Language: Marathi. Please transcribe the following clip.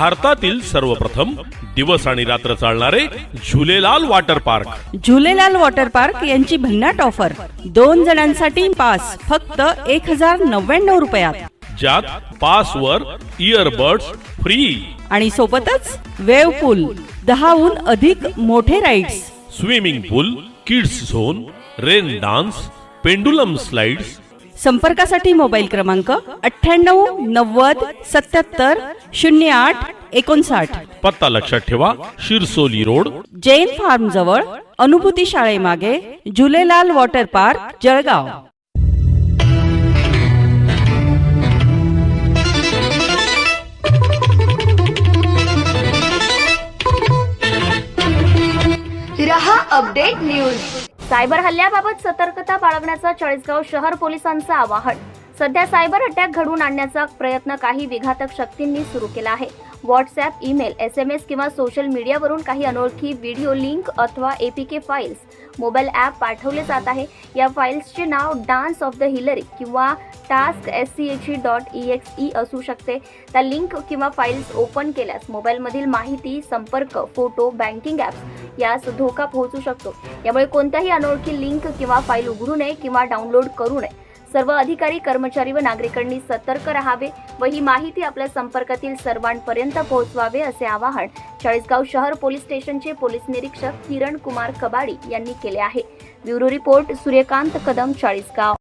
भारतातील सर्वप्रथम दिवस आणि रात्र चालणारे Jhulelal water park. Jhulelal water park यांची भन्नाट ऑफर. दोन जणांसाठी पास फक्त एक हजार नव्याण्णव रुपयात. ज्यात पासवर इयरबड्स फ्री आणि सोबतच वेव पूल दहाहून अधिक मोठे rides swimming pool kids zone rain dance pendulum slides संपर्कासाठी मोबाईल क्रमांक अठ्ठ्याण्णव नव्वद सत्याहत्तर शून्य आठ एकोणसाठ. पत्ता लक्षात ठेवा शिरसोली रोड. जैन फार्म जवळ अनुभूती शाळेमागे झुलेलाल वॉटर पार्क जळगाव. रहा अपडेट न्यूज. सायबर हल्ल्याबाबत सतर्कता बाळगण्याचं चाळीसगाव शहर पोलिसांचं आवाहन. सध्या सायबर अटॅक घडवून आणण्याचा प्रयत्न काही विघातक शक्तींनी सुरू केला आहे. WhatsApp email S M S किंवा सोशल मीडियावरून काही अनोळखी व्हिडिओ लिंक अथवा A P K files mobile app पाठवले जात आहे. या फाईल्सचे नाव डान्स ऑफ द हिलरी किंवा task S C H E dot E X E असू शकते. त्या लिंक किंवा फाईल्स ओपन केल्यास मोबाईलमधील माहिती संपर्क फोटो बँकिंग ॲप्स यास धोका पोहोचू शकतो. यामुळे कोणत्याही अनोळखी लिंक किंवा फाईल उघडू नये किंवा डाउनलोड करू नये. सर्व अधिकारी कर्मचारी व नागरिकांनी सतर्क राहावे व ही माहिती आपल्या संपर्कातील सर्वांपर्यंत पोहोचवावे असे आवाहन चाळीसगाव शहर पोलीस स्टेशनचे पोलीस निरीक्षक किरण कुमार कबाडी यांनी केले आहे. Bureau report Suryakant Kadam Chalisgaon.